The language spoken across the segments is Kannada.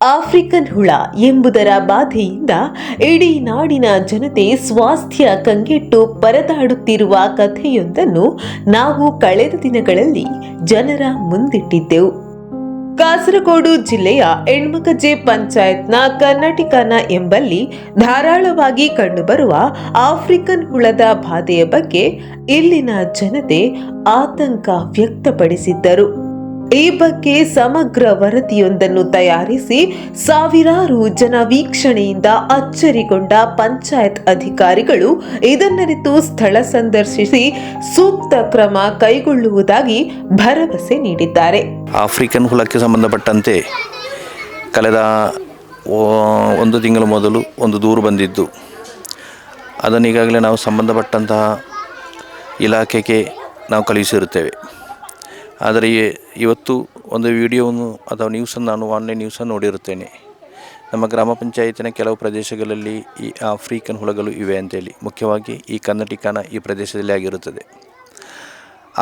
ಆಫ್ರಿಕನ್ ಹುಳ ಎಂಬುದರ ಬಾಧೆಯಿಂದ ಇಡೀ ನಾಡಿನ ಜನತೆ ಸ್ವಾಸ್ಥ್ಯ ಕಂಗೆಟ್ಟು ಪರದಾಡುತ್ತಿರುವ ಕಥೆಯೊಂದನ್ನು ನಾವು ಕಳೆದ ದಿನಗಳಲ್ಲಿ ಜನರ ಮುಂದಿಟ್ಟಿದ್ದೆವು. ಕಾಸರಗೋಡು ಜಿಲ್ಲೆಯ ಎಣ್ಮಕಜೆ ಪಂಚಾಯತ್ನ ಕರ್ನಾಟಕನ ಎಂಬಲ್ಲಿ ಧಾರಾಳವಾಗಿ ಕಂಡುಬರುವ ಆಫ್ರಿಕನ್ ಹುಳದ ಬಾಧೆಯ ಬಗ್ಗೆ ಇಲ್ಲಿನ ಜನತೆ ಆತಂಕ ವ್ಯಕ್ತಪಡಿಸಿದ್ದರು. ಈ ಬಗ್ಗೆ ಸಮಗ್ರ ವರದಿಯೊಂದನ್ನು ತಯಾರಿಸಿ ಸಾವಿರಾರು ಜನ ವೀಕ್ಷಣೆಯಿಂದ ಅಚ್ಚರಿಗೊಂಡ ಪಂಚಾಯತ್ ಅಧಿಕಾರಿಗಳು ಇದನ್ನರಿತು ಸ್ಥಳ ಸಂದರ್ಶಿಸಿ ಸೂಕ್ತ ಕ್ರಮ ಕೈಗೊಳ್ಳುವುದಾಗಿ ಭರವಸೆ ನೀಡಿದ್ದಾರೆ. ಆಫ್ರಿಕನ್ ಹುಲಕ್ಕೆ ಸಂಬಂಧಪಟ್ಟಂತೆ ಕಳೆದ ಒಂದು ತಿಂಗಳ ಮೊದಲು ಒಂದು ದೂರು ಬಂದಿದ್ದು. ಅದನ್ನು ಈಗಾಗಲೇ ನಾವು ಸಂಬಂಧಪಟ್ಟಂತಹ ಇಲಾಖೆಗೆ ನಾವು ಕಳುಹಿಸಿರುತ್ತೇವೆ. ಆದರೆ ಇವತ್ತು ಒಂದು ವಿಡಿಯೋವನ್ನು ಅಥವಾ ನ್ಯೂಸನ್ನು ನಾನು ಆನ್ಲೈನ್ ನ್ಯೂಸನ್ನು ನೋಡಿರುತ್ತೇನೆ. ನಮ್ಮ ಗ್ರಾಮ ಪಂಚಾಯತಿನ ಕೆಲವು ಪ್ರದೇಶಗಳಲ್ಲಿ ಈ ಆಫ್ರಿಕನ್ ಹುಳಗಳು ಇವೆ ಅಂತೇಳಿ. ಮುಖ್ಯವಾಗಿ ಈ ಕನ್ನಡಿಕಾನ ಈ ಪ್ರದೇಶದಲ್ಲಿ ಆಗಿರುತ್ತದೆ.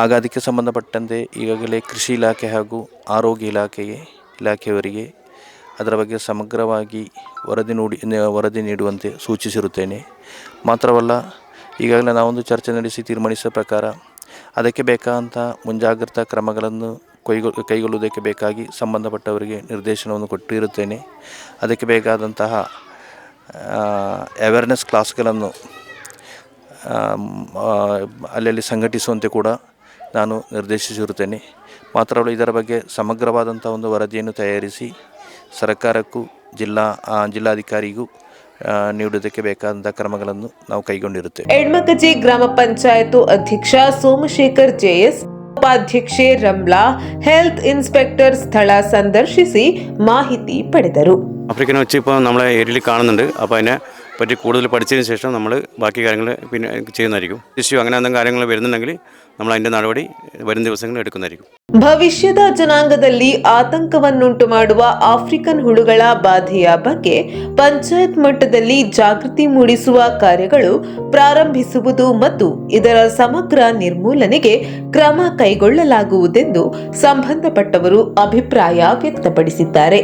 ಆಗ ಅದಕ್ಕೆ ಸಂಬಂಧಪಟ್ಟಂತೆ ಈಗಾಗಲೇ ಕೃಷಿ ಇಲಾಖೆ ಹಾಗೂ ಆರೋಗ್ಯ ಇಲಾಖೆಗೆ ಇಲಾಖೆಯವರಿಗೆ ಅದರ ಬಗ್ಗೆ ಸಮಗ್ರವಾಗಿ ವರದಿ ನೋಡಿ ವರದಿ ನೀಡುವಂತೆ ಸೂಚಿಸಿರುತ್ತೇನೆ. ಮಾತ್ರವಲ್ಲ, ಈಗಾಗಲೇ ನಾವೊಂದು ಚರ್ಚೆ ನಡೆಸಿ ತೀರ್ಮಾನಿಸಿದ ಪ್ರಕಾರ ಅದಕ್ಕೆ ಬೇಕಾದಂಥ ಮುಂಜಾಗ್ರತಾ ಕ್ರಮಗಳನ್ನು ಕೈಗೊ ಕೈಗೊಳ್ಳುವುದಕ್ಕೆ ಬೇಕಾಗಿ ಸಂಬಂಧಪಟ್ಟವರಿಗೆ ನಿರ್ದೇಶನವನ್ನು ಕೊಟ್ಟಿರುತ್ತೇನೆ. ಅದಕ್ಕೆ ಬೇಕಾದಂತಹ ಅವೇರ್ನೆಸ್ ಕ್ಲಾಸ್ಗಳನ್ನು ಅಲ್ಲಲ್ಲಿ ಸಂಘಟಿಸುವಂತೆ ಕೂಡ ನಾನು ನಿರ್ದೇಶಿಸಿರುತ್ತೇನೆ. ಮಾತ್ರವಲ್ಲ, ಇದರ ಬಗ್ಗೆ ಸಮಗ್ರವಾದಂಥ ಒಂದು ವರದಿಯನ್ನು ತಯಾರಿಸಿ ಸರ್ಕಾರಕ್ಕೂ ಜಿಲ್ಲಾ ಜಿಲ್ಲಾಧಿಕಾರಿಗೂ ನೀಡುವುದಕ್ಕೆ ಬೇಕಾದಂಥ ಕ್ರಮಗಳನ್ನು ನಾವು ಕೈಗೊಂಡಿರುತ್ತೇವೆ ಹೆಣ್ಮಕಜಿ ಗ್ರಾಮ ಪಂಚಾಯತ್ ಅಧ್ಯಕ್ಷ ಸೋಮಶೇಖರ್ ಜೆಎಸ್ ಉಪಾಧ್ಯಕ್ಷೆ ರಮ್ಲಾ ಹೆಲ್ತ್ ಇನ್ಸ್ಪೆಕ್ಟರ್ ಸ್ಥಳ ಸಂದರ್ಶಿಸಿ ಮಾಹಿತಿ പടിതരു ആഫ്രിക്കൻ വെച്ച് ഇപ്പോൾ നമ്മളെ ഏരിയയിൽ കാണുന്നുണ്ട്. അപ്പോൾ അതിനെ പറ്റി കൂടുതൽ പഠിച്ചതിന് ശേഷം നമ്മൾ ബാക്കി കാര്യങ്ങൾ പിന്നെ ചെയ്യുന്നതായിരിക്കും. ഇഷ്യൂ അങ്ങനെ എന്തെങ്കിലും കാര്യങ്ങൾ വരുന്നുണ്ടെങ്കിൽ നമ്മൾ അതിന്റെ നടപടി വരും ദിവസങ്ങളിൽ എടുക്കുന്നതായിരിക്കും. ಭವಿಷ್ಯದ ಜನಾಂಗದಲ್ಲಿ ಆತಂಕವನ್ನುಂಟು ಮಾಡುವ ಆಫ್ರಿಕನ್ ಹುಳುಗಳ ಬಾಧೆಯ ಬಗ್ಗೆ ಪಂಚಾಯತ್ ಮಟ್ಟದಲ್ಲಿ ಜಾಗೃತಿ ಮೂಡಿಸುವ ಕಾರ್ಯಗಳು ಪ್ರಾರಂಭಿಸುವುದು ಮತ್ತು ಇದರ ಸಮಗ್ರ ನಿರ್ಮೂಲನೆಗೆ ಕ್ರಮ ಕೈಗೊಳ್ಳಲಾಗುವುದೆಂದು ಸಂಬಂಧಪಟ್ಟವರು ಅಭಿಪ್ರಾಯ ವ್ಯಕ್ತಪಡಿಸಿದ್ದಾರೆ.